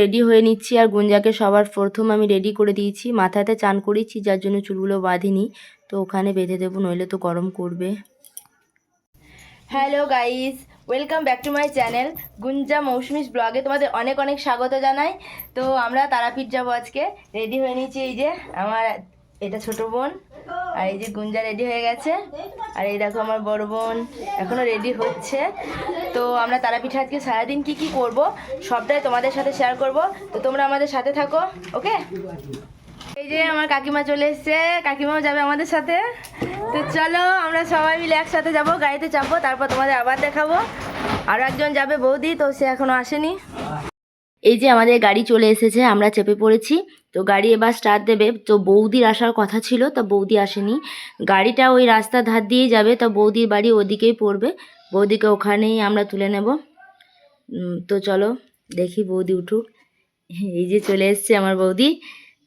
Ready হয়ে নিচ্ছি আর গুঞ্জাকে সবার প্রথম আমি রেডি করে দিয়েছি। মাথাতে চান করেছি, যার জন্য চুলগুলো বাঁধিনি। তো ওখানে বেঁধে দেবো, নইলে তো গরম করবে। Hello guys welcome back to my channel Gunja Mousumi's ব্লগে তোমাদের অনেক অনেক স্বাগত জানাই। তো আমরা তারাপীঠ যাব আজকে। রেডি হয়ে নিয়েছি এই যে আমার এটা ছোট বোন, আর এই যে গুঞ্জা রেডি হয়ে গেছে। আর এই দেখো আমার বড় বোন এখনও রেডি হচ্ছে। তো আমরা তারাপীঠে আজকে সারাদিন কি কি করব, সবটাই তোমাদের সাথে শেয়ার করব। তো তোমরা আমাদের সাথে থাকো ওকে এই যে আমার কাকিমা চলে এসছে, কাকিমাও যাবে আমাদের সাথে। তো চলো, আমরা সবাই মিলে একসাথে যাব, গাড়িতে চাপবো, তারপর তোমাদের আবার দেখাবো। আরও একজন যাবে বৌদি, তো সে এখনও আসেনি। এই যে আমাদের গাড়ি চলে এসেছে, আমরা চেপে পড়েছি। তো গাড়ি এবার স্টার্ট দেবে। তো বৌদির আসার কথা ছিল, তা বৌদি আসেনি। গাড়িটা ওই রাস্তার ধার দিয়েই যাবে, তা বৌদির বাড়ি ওদিকেই পড়বে। বৌদিকে ওখানেই আমরা তুলে নেব। তো চলো দেখি বৌদি উঠুক। এই যে চলে এসছে আমার বৌদি।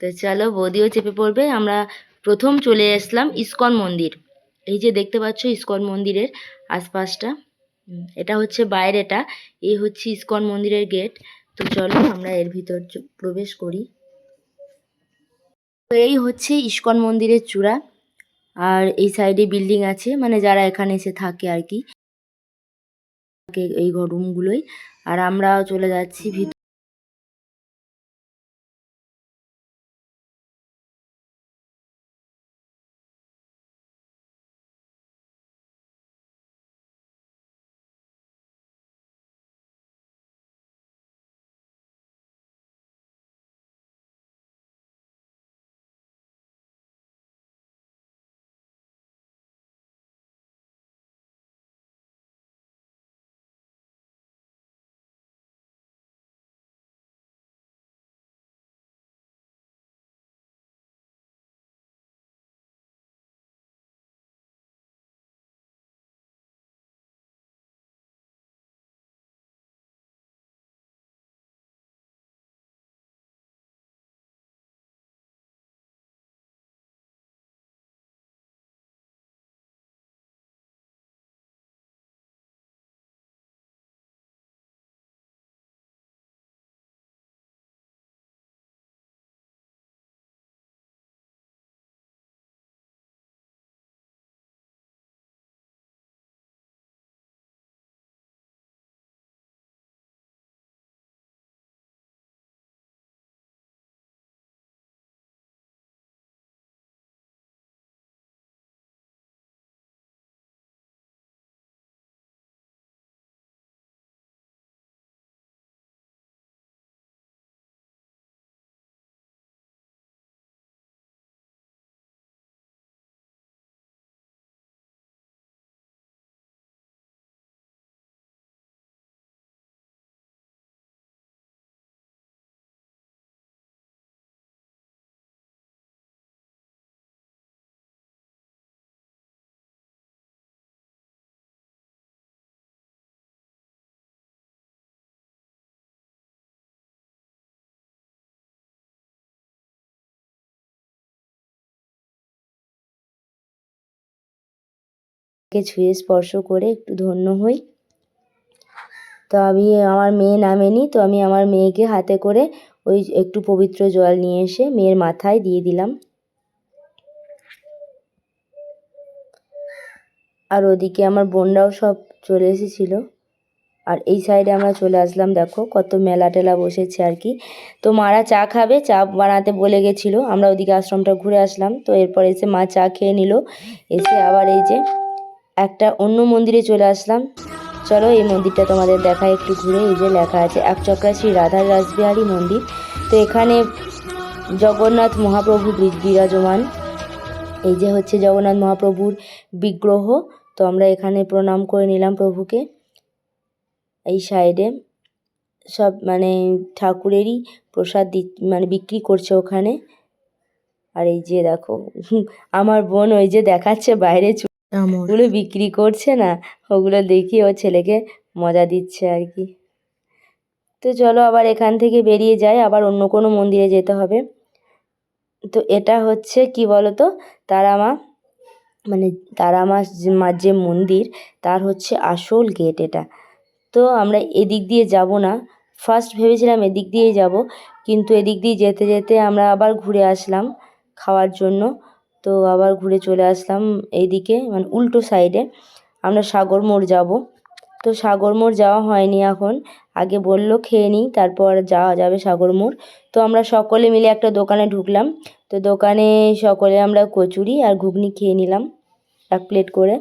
তো চলো বৌদিও চেপে পড়বে। আমরা প্রথম চলে আসলাম ইস্কন মন্দির। এই যে দেখতে পাচ্ছ ইস্কন মন্দিরের আশপাশটা। এটা হচ্ছে বাইরেটা এই হচ্ছে ইস্কন মন্দিরের গেট। তো চলো আমরা এর ভিতর প্রবেশ করি। তো এই হচ্ছে ইস্কন মন্দিরের চূড়া। আর এই সাইডে বিল্ডিং আছে। মানে যারা এখানে এসে থাকে আর কি। এই রুমগুলোই আর আমরা চলে যাচ্ছি ভিতর। কে ছুঁয়ে স্পর্শ করে একটু ধন্য হই। তো আমি আমার মেয়ে নামেনি তো আমি আমার মেয়েকে হাতে করে ওই একটু পবিত্র জল নিয়ে এসে মেয়ের মাথায় দিয়ে দিলাম। আর ওদিকে আমার বোনরাও সব চলে এসেছিল। আর এই সাইডে আমরা চলে আসলাম, দেখো কত মেলা টেলা বসেছে আর কি। তো মারা চা খাবে, চা বানাতে বলে গেছিল। আমরা ওদিকে আশ্রমটা ঘুরে আসলাম, তো এরপর এসে মা চা খেয়ে নিল। এসে আবার এই যে একটা অন্য মন্দিরে চলে আসলাম। চলো এই মন্দিরটা তোমাদের দেখা একটু ঘুরে। এই যে লেখা আছে একচক্রা শ্রী রাধার রাসবিহারী মন্দির। তো এখানে জগন্নাথ মহাপ্রভু বিরাজমান। এই যে হচ্ছে জগন্নাথ মহাপ্রভুর বিগ্রহ। তো আমরা এখানে প্রণাম করে নিলাম প্রভুকে। এই সাইডে সব মানে ঠাকুরেরই প্রসাদ মানে বিক্রি করছে ওখানে। আর এই যে দেখো, আমার বোন ওই যে দেখাচ্ছে বাইরে ওগুলো বিক্রি করছে না, ওগুলো দেখি ও ছেলেকে মজা দিচ্ছে আর কি। তো চলো আবার এখান থেকে বেরিয়ে যাই, আবার অন্য কোনো মন্দিরে যেতে হবে। তো এটা হচ্ছে কি বলতো তারা মা মানে তারা মা যে- মার যে মন্দির, তার হচ্ছে আসল গেট এটা। তো আমরা এদিক দিয়ে যাব না। ফার্স্ট ভেবেছিলাম এদিক দিয়েই যাব, কিন্তু এদিক দিয়ে যেতে যেতে আমরা আবার ঘুরে আসলাম খাওয়ার জন্য। তো আবার ঘুরে চলে আসলাম এইদিকে মানে উল্টো সাইডে আমরা সাগর মোড় যাব। তো সাগর মোড় যাওয়া হয়নি এখন। আগে বলল খেয়ে নিই, তারপর যাওয়া যাবে সাগর মোড়। তো আমরা সকলে মিলে একটা দোকানে ঢুকলাম। তো দোকানে সকলে আমরা কচুরি আর ঘুগনি খেয়ে নিলাম, এক প্লেট করে।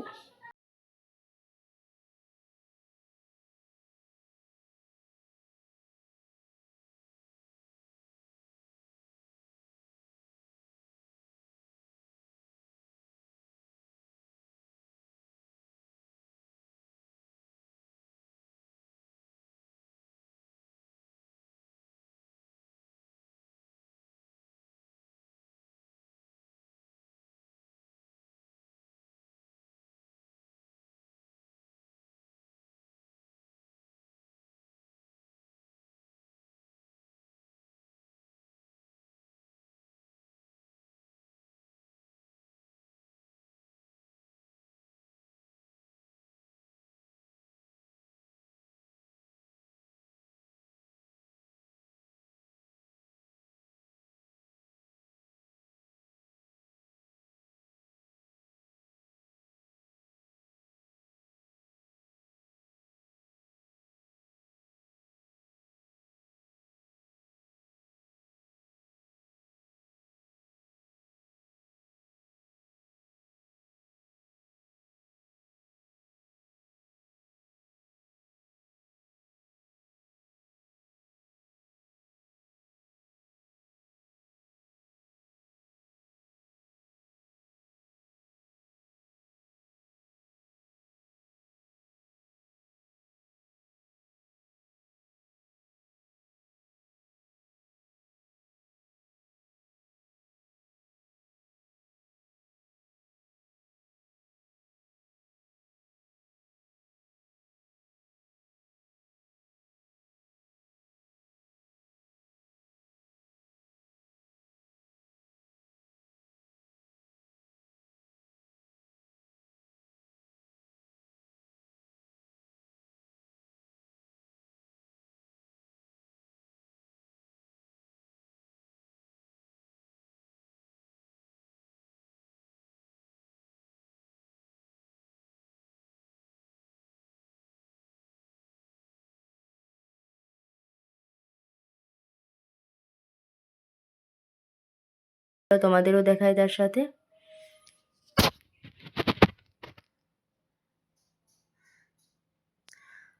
তোমাদেরও দেখায় তার সাথে।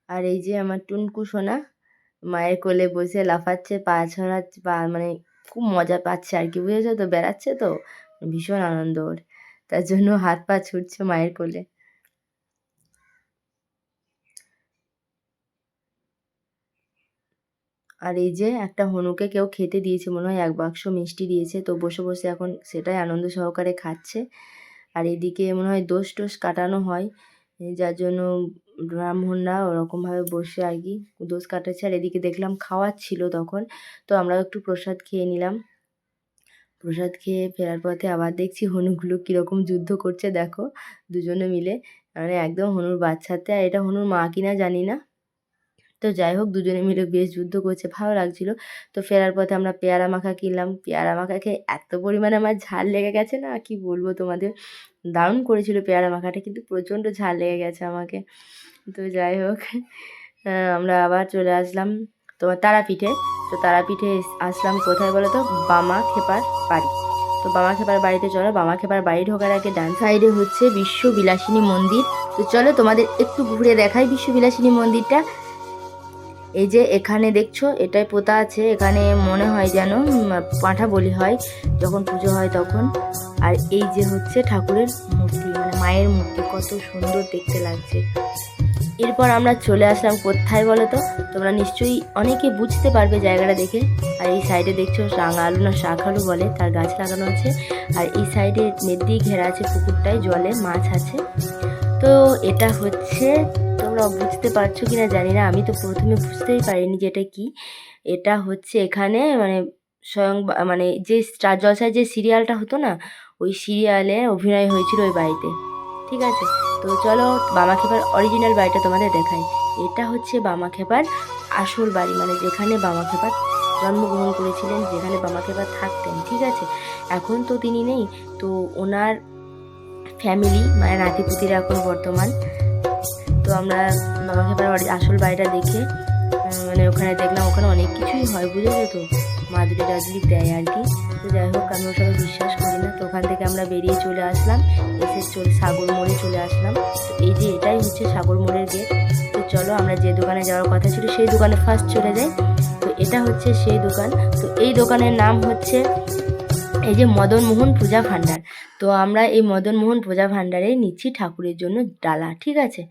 আর এই যে আমার টুনকু সোনা, মায়ের কোলে বসে লাফাচ্ছে, পা ছড়াচ্ছে পা মানে খুব মজা পাচ্ছে আর কি, বুঝেছ তো? বেড়াচ্ছে তো? ভীষণ আনন্দ ওর। তার জন্য হাত পা ছুটছে মায়ের কোলে। আর এই যে একটা হনুকে কেউ খেতে দিয়েছে, মনে হয় এক বাক্স মিষ্টি দিয়েছে, তো বসে বসে এখন সেটাই আনন্দ সহকারে খাচ্ছে। আর এদিকে মনে হয় দোষ টোষ কাটানো হয় যার জন্য ব্রাহ্মণরা ওরকমভাবে বসে আর কি দোষ কাটাচ্ছে আর এদিকে দেখলাম খাওয়াচ্ছিল তখন, তো আমরা একটু প্রসাদ খেয়ে নিলাম। প্রসাদ খেয়ে ফেরার পথে আবার দেখছি হনুগুলো কীরকম যুদ্ধ করছে, দেখো, দুজনে মিলে। মানে একদম হনুর বাচ্চাতে, আর এটা হনুর মা কিনা জানি না। তো যাই হোক, দুজনে মিলে বেশ যুদ্ধ করছে, ভালো লাগছিল। তো ফেরার পথে আমরা পেয়ারা মাখা কিনলাম। পেয়ারা মাখা খেয়ে এত পরিমাণে আমার ঝাল লেগে গেছে না, কি বলব তোমাদের? দারুণ করেছিল পেয়ারা মাখাটা, কিন্তু প্রচণ্ড ঝাল লেগে গেছে আমাকে। তো যাই হোক আমরা আবার চলে আসলাম তোমার তারাপীঠে। তো তারাপীঠে আসলাম কোথায় বলো তো বামা খেপার বাড়ি। তো বামা খেপার বাড়িতে চলো। বামা খেপার বাড়ি ঢোকার আগে ডান সাইডে হচ্ছে বিশ্ব বিলাসিনী মন্দির। তো চলো তোমাদের একটু ঘুরে দেখাই বিশ্ব বিলাসিনী মন্দিরটা। এই যে এখানে দেখছ, এটাই পোতা আছে। এখানে মনে হয় যেন পাঁঠা বলি হয়, যখন পুজো হয় তখন। আর এই যে হচ্ছে ঠাকুরের মূর্তি মানে মায়ের মূর্তি, কত সুন্দর দেখতে লাগছে। এরপর আমরা চলে আসলাম কোথায় বলো তো? তোমরা নিশ্চয়ই অনেকে বুঝতে পারবে জায়গাটা দেখে। আর এই সাইডে দেখছ রাঙা আলু না শাক আলু বলে, তার গাছ লাগানো আছে। আর এই সাইডে নেট দিয়ে ঘেরা আছে পুকুরটায়, জলে মাছ আছে। তো এটা হচ্ছে তোমরা বুঝতে পারছ কি না জানি না, আমি তো প্রথমে বুঝতেই পারিনি যে এটা কী। এটা হচ্ছে এখানে মানে স্বয়ং মানে যে স্টার জলসায় যে সিরিয়ালটা হতো না, ওই সিরিয়ালে অভিনয় হয়েছিল ওই বাড়িতে। ঠিক আছে? তো চলো বামা খেপার অরিজিনাল বাড়িটা তোমাদের দেখাই। এটা হচ্ছে বামা খেপার আসল বাড়ি মানে যেখানে বামা খেপার জন্মগ্রহণ করেছিলেন, যেখানে বামা খেপার থাকতেন। ঠিক আছে? এখন তো তিনি নেই, তো ওনার ফ্যামিলি মানে নাতিপুতিরা এখন বর্তমান। আমরা বামাখেপার বাড়ির আসল বাড়িটা দেখে মানে ওখানে দেখলাম ওখানে অনেক কিছুই হয়, বুঝেছ তো? মাদুরি টাদুরি দেয় আর কি। তো যাই হোক, আমি ওসবে বিশ্বাস করি না, তো ওখান থেকে আমরা বেরিয়ে চলে আসলাম, এসে চলে, সাগর মোড়ে চলে আসলাম। তো এই যে এটাই হচ্ছে সাগর মোড়ের গেট তো চলো, আমরা যে দোকানে যাওয়ার কথা ছিল, সেই দোকানে ফার্স্ট চলে যাই। তো এটা হচ্ছে সেই দোকান। তো এই দোকানের নাম হচ্ছে এই যে মদন মোহন পূজা ভাণ্ডার তো আমরা এই মদন মোহন পূজা ভাণ্ডারে নিচ্ছি ঠাকুরের জন্য ডালা, ঠিক আছে?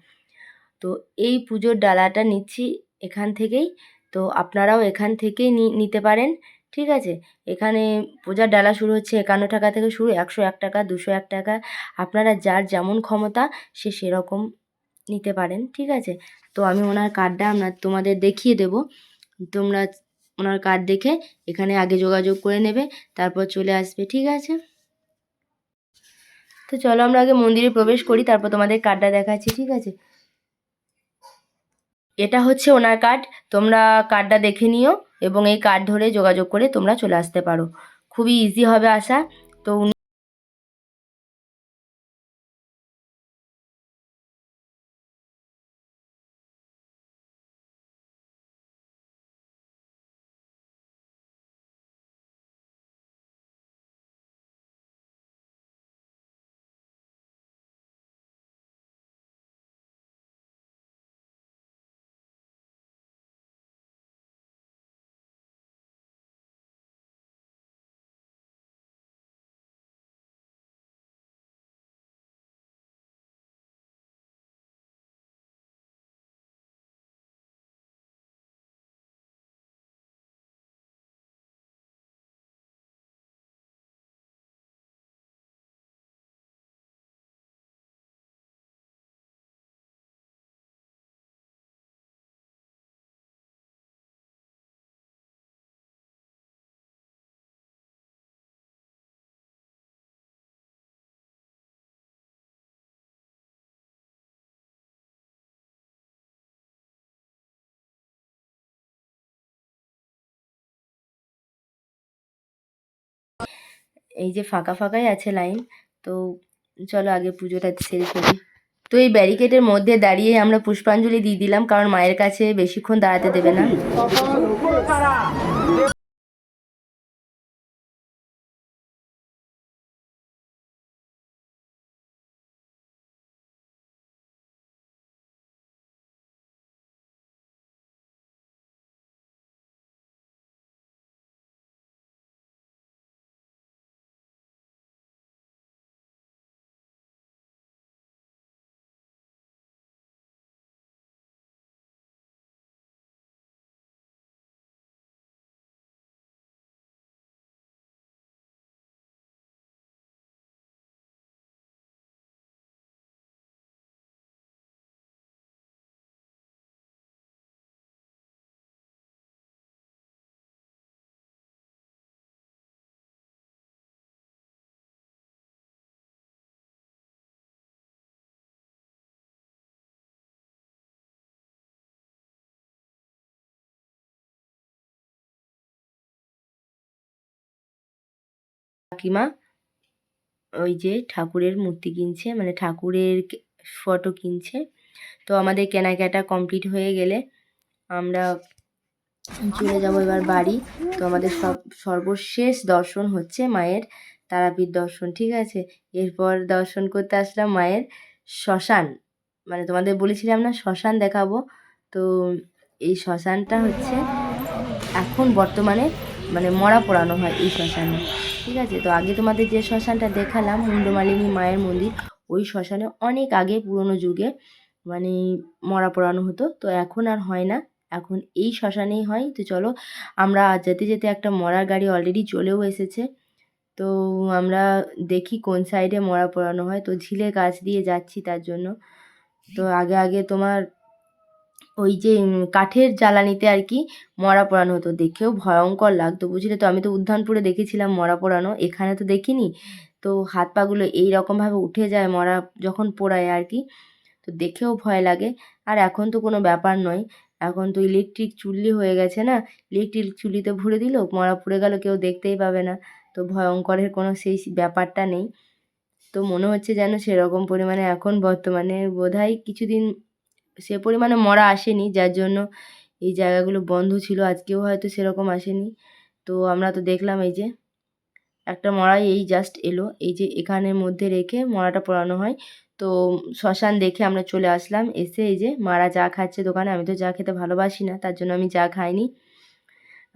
তো এই পুজোর ডালাটা নিচ্ছি এখান থেকেই। তো আপনারাও এখান থেকেই নিতে পারেন, ঠিক আছে? এখানে পূজার ডালা শুরু হচ্ছে একান্ন টাকা থেকে শুরু, একশো এক টাকা, দুশো এক টাকা। আপনারা যার যেমন ক্ষমতা, সে সেরকম নিতে পারেন, ঠিক আছে? তো আমি ওনার কার্ডটা আপনার তোমাদের দেখিয়ে দেব। তোমরা ওনার কার্ড দেখে এখানে আগে যোগাযোগ করে নেবে, তারপর চলে আসবে, ঠিক আছে? তো চলো আমরা আগে মন্দিরে প্রবেশ করি, তারপর তোমাদের কার্ডটা দেখাচ্ছি, ঠিক আছে? এটা হচ্ছে ওনার কার্ড তোমরা কার্ডটা দেখে নিও এবং এই কার্ড ধরে যোগাযোগ করে তোমরা চলে আসতে পারো। খুবই ইজি হবে আসা তো উনি এই যে ফাঁকা ফাঁকাই আছে লাইন, তো চলো আগে পুজোটা সেরে ফেলি। তো এই ব্যারিকেডের মধ্যে দাঁড়িয়ে আমরা পুষ্পাঞ্জলি দিয়ে দিলাম, কারণ মায়ের কাছে বেশিক্ষণ দাঁড়াতে দেবে না। কাকিমা ওই যে ঠাকুরের মূর্তি কিনছে মানে ঠাকুরের ফটো কিনছে। তো আমাদের কেনাকাটা কমপ্লিট হয়ে গেলে আমরা চলে যাব এবার বাড়ি। তো আমাদের সব, সর্বশেষ দর্শন হচ্ছে মায়ের তারাপীঠ দর্শন, ঠিক আছে? এরপর দর্শন করতে আসলাম মায়ের শ্মশান। মানে তোমাদের বলেছিলাম না, শ্মশান দেখাবো। তো এই শ্মশানটা হচ্ছে এখন বর্তমানে মানে মরা পোড়ানো হয় এই শ্মশানে। ঠিক আছে? তো আগে তোমাদের যে শ্মশানটা দেখালাম, মুন্ডমালিনী মায়ের মন্দির, ওই শ্মশানে অনেক আগে পুরনো যুগে মানে মরা পোড়ানো হতো। তো এখন আর হয় না। এখন এই শ্মশানেই হয়। তো চলো, আমরা যেতে যেতে একটা মরার গাড়ি অলরেডি চলেও এসেছে। তো আমরা দেখি কোন সাইডে মরা পোড়ানো হয়। তো ঝিলে কাছ দিয়ে যাচ্ছি তার জন্য। তো আগে আগে তোমার ওই যে কাঠের জ্বালানিতে আর কি মরা পোড়ানো হতো। দেখেও ভয়ঙ্কর লাগতো, বুঝলে তো? আমি তো উদ্যানপুরে দেখেছিলাম মরা পোড়ানো, এখানে তো দেখিনি। তো হাত পাগুলো এই রকমভাবে উঠে যায় মরা যখন পোড়ায় আর কি, তো দেখেও ভয় লাগে। আর এখন তো কোনো ব্যাপার নয়, এখন তো ইলেকট্রিক চুল্লি হয়ে গেছে না, ইলেকট্রিক চুল্লিতে ভরে দিল, মরা পুড়ে গেল, কেউ দেখতেই পাবে না। তো ভয়ঙ্করের কোনো সেই ব্যাপারটা নেই। তো মনে হচ্ছে যেন সেরকম পরিমাণে এখন বর্তমানে বোধহয় কিছুদিন সে পরিমাণে মরা আসেনি, যার জন্য এই জায়গাগুলো বন্ধ ছিল, আজকেও হয়তো সেরকম আসেনি। তো আমরা তো দেখলাম এই যে, একটা মড়াই এই জাস্ট এলো, এই যে এখানের মধ্যে রেখে মরাটা পোড়ানো হয়। তো শ্মশান দেখে আমরা চলে আসলাম, এসে এই যে মারা চা খাচ্ছে দোকানে, আমি তো চা খেতে ভালোবাসি না, তার জন্য আমি চা খাইনি।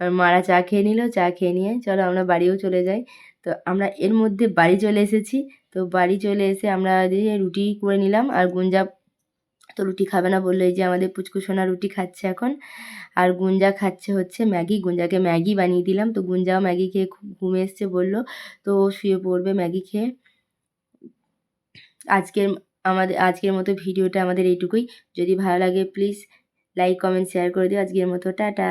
আর মারা চা খেয়ে নিল, চা খেয়ে নিয়ে চলো আমরা বাড়িও চলে যাই। তো আমরা এর মধ্যে বাড়ি চলে এসেছি, তো বাড়ি চলে এসে আমরা রুটি করে নিলাম, আর গুঞ্জা তো রুটি খাবে না বলল, এই যে আমাদের পুচকুসোনা রুটি খাচ্ছে এখন। আর গুঞ্জা খাচ্ছে হচ্ছে ম্যাগি, গুঞ্জাকে ম্যাগি বানিয়ে দিলাম। তো গুঞ্জাও ম্যাগি খেয়ে খুব ঘুমে এসছে বলল, তো শুয়ে পড়বে ম্যাগি খেয়ে। আজকের আমাদের, আজকের মতো ভিডিওটা আমাদের এইটুকুই। যদি ভালো লাগে প্লিজ লাইক কমেন্ট শেয়ার করে দিও। আজকের মতো, টাটা।